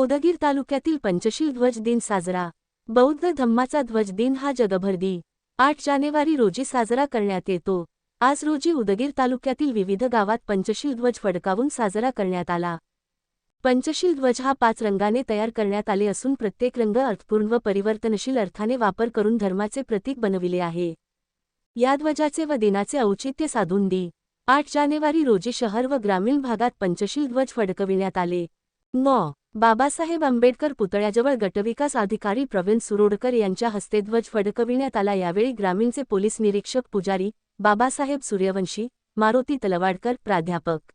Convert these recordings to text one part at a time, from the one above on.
उदगीर तालुक्यातील पंचशील ध्वज दिन साजरा. बौद्ध धम्माचा ध्वज दिन हा जगभर दि. आठ जानेवारी रोजी साजरा करण्यात येतो. आज रोजी उदगीर तालुक्यातील विविध गावात पंचशील ध्वज फडकावून साजरा करण्यात आला. पंचशील ध्वज हा पाच रंगाने तयार करण्यात आले असून प्रत्येक रंग अर्थपूर्ण व परिवर्तनशील अर्थाने वापर करून धर्माचे प्रतीक बनविले आहे. या ध्वजाचे व दिनाचे औचित्य साधून दि. आठ जानेवारी रोजी शहर व ग्रामीण भागात पंचशील ध्वज फडकविण्यात आले. न बाबासाहेब आंबेडकर पुतळ्याजवळ गटविकास अधिकारी प्रवीण सुरोडकर यांच्या हस्ते ध्वज फडकविण्यात आला. यावेळी ग्रामीणचे पोलीस निरीक्षक पुजारी बाबासाहेब सूर्यवंशी मारुती तलवाडकर प्राध्यापक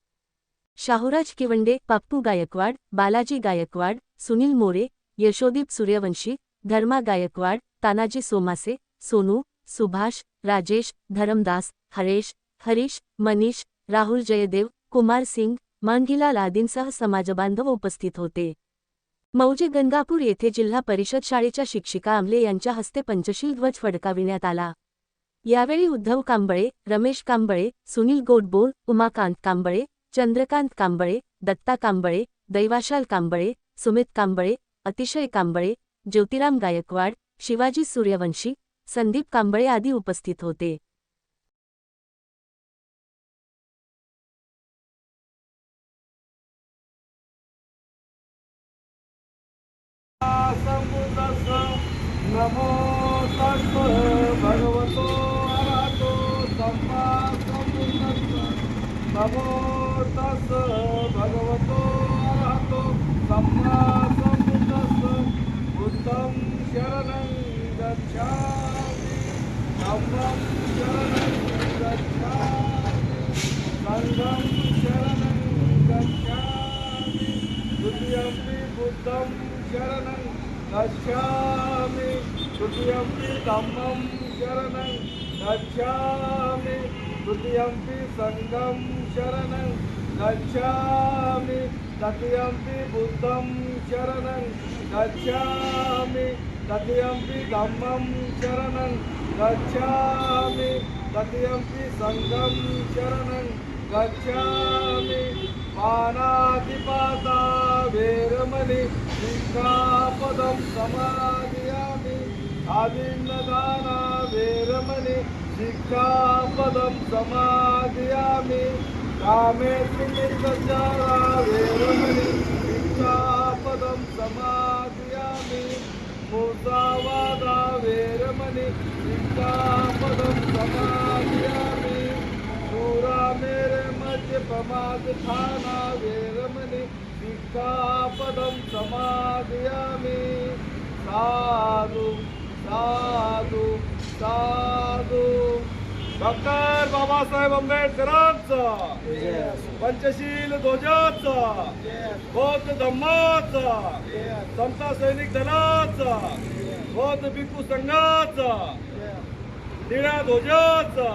शाहूराज किवंडे पप्पू गायकवाड बालाजी गायकवाड सुनील मोरे यशोदीप सूर्यवंशी धर्मा गायकवाड तानाजी सोमासे सोनू सुभाष राजेश धरमदास हरेश हरीश मनीष राहुल जयदेव कुमार सिंग मांगीलाल आदींसह समाजबांधव उपस्थित होते. मौजे गंगापूर येथे जिल्हा परिषद शाळेच्या शिक्षिका आमले यांच्या हस्ते पंचशील ध्वज फडकाविण्यात आला. यावेळी उद्धव कांबळे रमेश कांबळे सुनील गोडबोल उमाकांत कांबळे चंद्रकांत कांबळे दत्ता कांबळे दैवाशाल कांबळे सुमित कांबळे अतिशय कांबळे ज्योतिराम गायकवाड शिवाजी सूर्यवंशी संदीप कांबळे आदी उपस्थित होते. নমো তস্ত ভগবত আরাতো সম্মা সম্বুদ্ধস্ত নমো তস্ত ভগবত আরাতো সম্মা সম্বুদ্ধস্ত বুদ্ধং শরণং গচ্ছামি ধম্মং শরণং গচ্ছামি সঙ্ঘং শরণং গচ্ছামি দ্বিতীয়ম্পি বুদ্ধং শরণং गच्छामि तृतीयंपि धम्मं शरणं गच्छामि तृतीयंपि सङ्घं शरणं गच्छामि तृतीयंपि बुद्धं शरणं गच्छामि तृतीयंपि धम्मं शरणं गच्छामि तृतीयंपि सङ्घं शरणं गच्छामि पानातिपाता वेरमणि పాదం సమాధియామి అభిన్నదాన వీరమణి శిఖాపదం సమాధియామి. కామేశ్వర వీరమణి శిఖాపదం సమాధియామి. మూసావాద వీరమణి శిఖాపదం సమాధియామి. దూరా మేరే మధ్య ప్రమాద ధానా వీరమణి శిఖా पदं समादयामि। साधु साधु साधु। डॉक्टर बाबासाहेब आंबेडकरांचा पंचशील ध्वजाचा बौद्ध धम्माचा समता सैनिक दलाचा बौद्ध भिक्खू संघाचा निळ्या ध्वजाचा